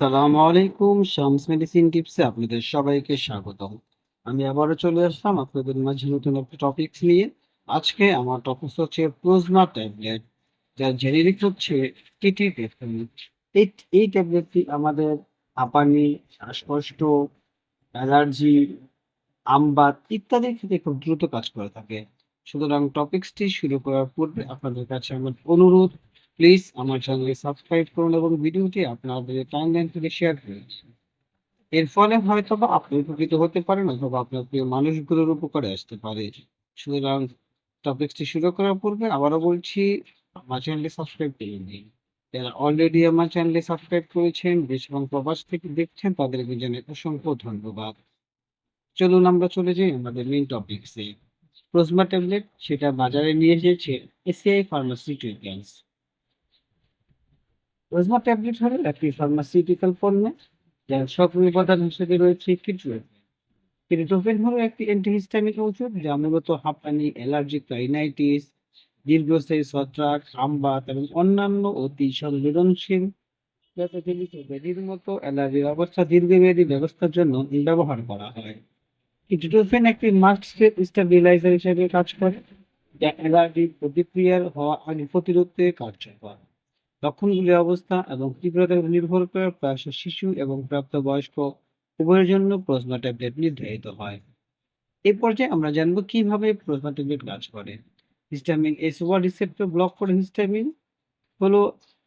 সালামু আলাইকুম শামস মেডিসিন টিপসে আপনাদের সবাইকে স্বাগতম আমি আবারও চলে আসলাম আপনাদের মাঝে নতুন একটা টপিকস নিয়ে আজকে আমার টপিক হচ্ছে প্লোজমা ট্যাবলেট যার জেনেরিক হচ্ছে টিটি এই এই ট্যাবলেটটি আমাদের হাঁপানি শ্বাসকষ্ট অ্যালার্জি আমবাত ইত্যাদির ক্ষেত্রে খুব দ্রুত কাজ করে থাকে সুতরাং টপিকসটি শুরু করার পূর্বে আপনাদের কাছে আমার অনুরোধ প্লিজ আমার চ্যানেলকে সাবস্ক্রাইব করুন এবং ভিডিওটি আপনাদের টাইমলাইন থেকে শেয়ার করুন। এর ফলে হয়তো বা আপনি উপকৃত হতে পারেন অথবা আপনার প্রিয় মানুষগুলোর উপকারে আসতে পারে। সুতরাং টপিকসটি শুরু করার পূর্বে আবারও বলছি, আমার চ্যানেলটি সাবস্ক্রাইব করে নিন যারা অলরেডি আমার চ্যানেলটি সাবস্ক্রাইব করেছেন, দেশ এবং প্রবাস থেকে দেখছেন, তাদেরকে জানাই অসংখ্য ধন্যবাদ। চলুন আমরা চলে যাই আমাদের মেইন টপিকসে প্রোজমা ট্যাবলেট সেটা বাজারে নিয়ে এসেছে এসিআই ফার্মাসিউটিক্যালস প্লাজমা ট্যাবলেট হলো একটি ফার্মাসিউটিক্যাল পণ্য, যার সক্রিয় উপাদান হিসেবে রয়েছে কিটোফেন কিটোফেন হলো একটি অ্যান্টিহিস্টামিক ঔষধ, যা মূলত হাঁপানি অ্যালার্জিক রাইনাইটিস দীর্ঘস্থায়ী ছত্রাক আমবাত এবং অন্যান্য অতি সংবেদনশীল ব্যাধির মতো অ্যালার্জির অবস্থা দীর্ঘমেয়াদী ব্যবস্থার জন্য ব্যবহার করা হয়। কিটোফেন একটি মাস্ট স্টেবিলাইজার হিসেবে কাজ করে, যা অ্যালার্জির প্রতিক্রিয়ার হওয়া আগে প্রতিরোধে কার্যকর। লক্ষণগুলির অবস্থা এবং তীব্রতার নির্ভর করে প্রায়শ শিশু এবং প্রাপ্তবয়স্ক উভয়ের জন্য প্লাজমা ট্যাবলেট নির্ধারিত হয়। এই পর্যায়ে আমরা জানব কীভাবে প্লাজমা ট্যাবলেট কাজ করে। Histamine H one receptor block করে হিস্টামিন হলো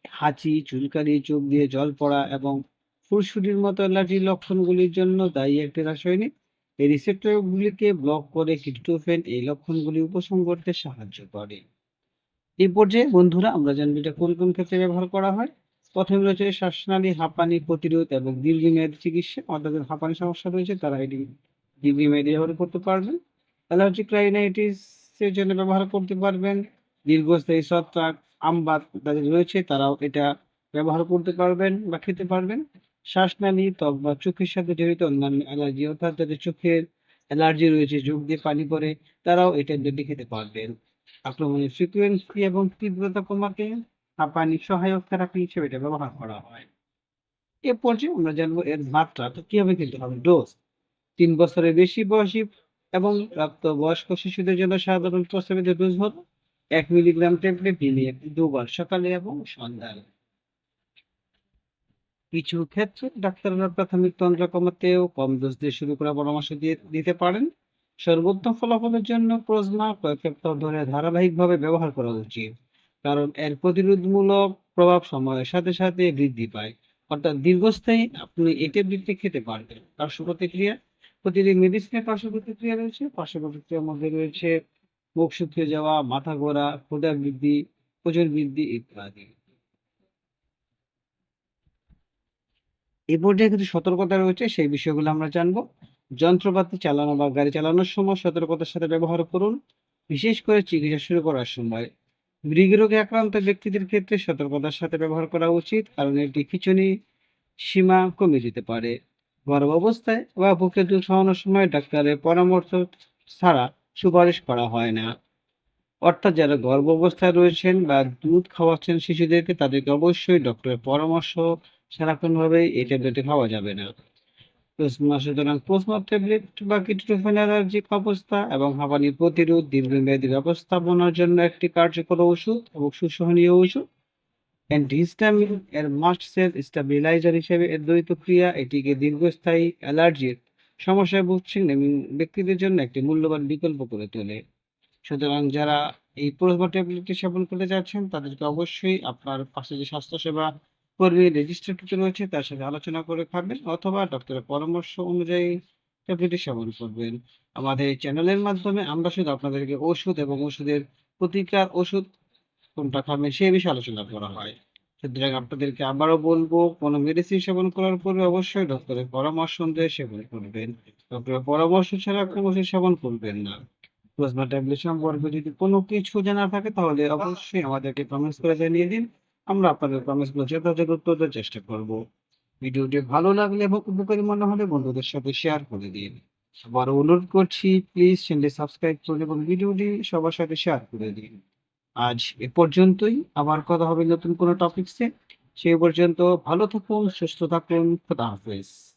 হাঁচি, চুলকানি, চোখ দিয়ে জল পড়া এবং ফুরসুরির মতো অ্যালার্জির লক্ষণগুলির জন্য দায়ী একটি রাসায়নিক। এই রিসেপ্টরগুলিকে ব্লক করে কিটোফেন এই লক্ষণগুলি উপশম করতে সাহায্য করে। এই পর্যায়ে বন্ধুরা আমরা জানব এটা কোন কোন ক্ষেত্রে ব্যবহার করা হয়। প্রথমে রয়েছে শ্বাসনালী, হাঁপানি, প্রতিরোধ এবং দীর্ঘমেয়াদী চিকিৎসা। অর্থাৎ হাঁপানি সমস্যা রয়েছে, তারা এটি দীর্ঘমেয়াদী ব্যবহার করতে পারবেন। অ্যালার্জিক রাইনাইটিস এর জন্য ব্যবহার করতে পারবেন। দীর্ঘস্থায়ী ছত্রাক আমবাত যাদের রয়েছে, তারাও এটা ব্যবহার করতে পারবেন বা খেতে পারবেন। শ্বাসনালী, ত্বক বা চোখের সাথে জড়িত অন্যান্য অ্যালার্জি, অর্থাৎ যাদের চোখের অ্যালার্জি রয়েছে চোখ দিয়ে পানি পড়ে, তারাও এটা যদি খেতে পারবেন। আক্রমণের ফ্রিকোয়েন্সি এবং তীব্রতা কমাতে হাঁপানি সহায়ক থেরাপি হিসেবে এটা ব্যবহার করা হয়। এ পর্যায়ে আমরা জানব এর মাত্রা, তো কীভাবে খেতে হবে? ডোজ, তিন বছরের বেশি বয়সী এবং প্রাপ্ত বয়স্ক শিশুদের জন্য সাধারণ প্রস্তাবিত ডোজ হলো এক মিলিগ্রাম ট্যাবলেট দিনে দুবার সকালে এবং সন্ধ্যায়। কিছু ক্ষেত্রে ডাক্তাররা প্রাথমিক তন্ত্র কমাতেও কম ডোজ দিয়ে শুরু করার পরামর্শ দিয়ে দিতে পারেন। সর্বোত্তম ফলাফলের জন্য প্লাজমা কয়েক সপ্তাহ ধরে ধারাবাহিকভাবে ব্যবহার করা উচিত। কারণ এর প্রতিরোধমূলক প্রভাব সময়ের সাথে সাথে বৃদ্ধি পায়। অর্থাৎ দীর্ঘস্থায়ী আপনি এই ট্যাবলেটটি খেতে পারবেন। পার্শ্ব প্রতিক্রিয়া? প্রতিটি মেডিসিনের পার্শ্ব প্রতিক্রিয়া রয়েছে। পার্শ্ব প্রতিক্রিয়ার মধ্যে রয়েছে মুখ শুকিয়ে যাওয়া, মাথা ঘোরা, ক্ষুধা বৃদ্ধি, ওজন বৃদ্ধি ইত্যাদি। এই পর্যায়ে কিছু সতর্কতা রয়েছে, সেই বিষয়গুলো আমরা জানব। যন্ত্রপাতি চালানো বা গাড়ি চালানোর সময় সতর্কতার সাথে ব্যবহার করুন, বিশেষ করে চিকিৎসা শুরু করার সময়। মৃগরোগে আক্রান্ত ব্যক্তিদের ক্ষেত্রে সতর্কতার সাথে ব্যবহার করা উচিত, কারণ এটি খিচুনি সীমা কমে যেতে পারে। গর্ভ অবস্থায় বা বুকে দুধ খাওয়ানোর সময় ডাক্তারের পরামর্শ ছাড়া সুপারিশ করা হয় না। অর্থাৎ যারা গর্ভ অবস্থায় রয়েছেন বা দুধ খাওয়াচ্ছেন শিশুদেরকে, তাদেরকে অবশ্যই ডক্টরের পরামর্শ কোনোভাবেই এই ট্যাবলেটটি খাওয়া যাবে না। ট্যাবলেট বা কিটোফেন অ্যালার্জিক অবস্থা এবং হাঁপানি প্রতিরোধ, দীর্ঘমেয়াদী ব্যবস্থাপনার জন্য একটি কার্যকর ওষুধ এবং সুসহনীয় ওষুধ। অ্যান্টিহিস্টামিন এর মাস্ট সেল স্টাবিলাইজার হিসেবে এর দ্বৈত ক্রিয়া, এটিকে দীর্ঘস্থায়ী অ্যালার্জির সমস্যায় ভুগছেন এবং ব্যক্তিদের জন্য একটি মূল্যবান বিকল্প করে তোলে। সুতরাং যারা এই প্লাজমা ট্যাবলেটটি সেবন করতে যাচ্ছেন, তাদেরকে অবশ্যই আপনার পাশে যে স্বাস্থ্যসেবা কর্মী রেজিস্টারকৃত রয়েছে, তার সাথে আলোচনা করে খাবেন অথবা ডক্টরের পরামর্শ অনুযায়ী ট্যাবলেটটি সেবন করবেন। আমাদের এই চ্যানেলের মাধ্যমে আমরা শুধু আপনাদেরকে ওষুধ এবং ওষুধের প্রতিকার ওষুধ কোনটা খাবেন সেই বিষয়ে আলোচনা করা হয়। সুতরাং আপনাদেরকে আবারও বলব, কোনো মেডিসিন সেবন করার পূর্বে অবশ্যই ডক্টরের পরামর্শ অনুযায়ী সেবন করবেন। ডক্টরের পরামর্শ ছাড়া কোনো ওষুধ সেবন করবেন না। প্লাজমা ট্যাবলেট সম্পর্কে যদি কোনো কিছু জানার থাকে তাহলে অবশ্যই আমাদেরকে কমেন্টস করে জানিয়ে দিন। আমরা আপনাদের কমেন্টসগুলো যথাযথ উত্তর দেওয়ার চেষ্টা করব। ভিডিওটি ভালো লাগলে এবং উপকারী মনে হলে বন্ধুদের সাথে শেয়ার করে দিন। আবার অনুরোধ করছি প্লিজ চ্যানেলটি সাবস্ক্রাইব করুন এবং ভিডিওটি সবার সাথে শেয়ার করে দিন। আজ এ পর্যন্তই। আবার কথা হবে নতুন কোনো টপিকসে সেই পর্যন্ত ভালো থাকুন, সুস্থ থাকুন, খোদা হাফেজ।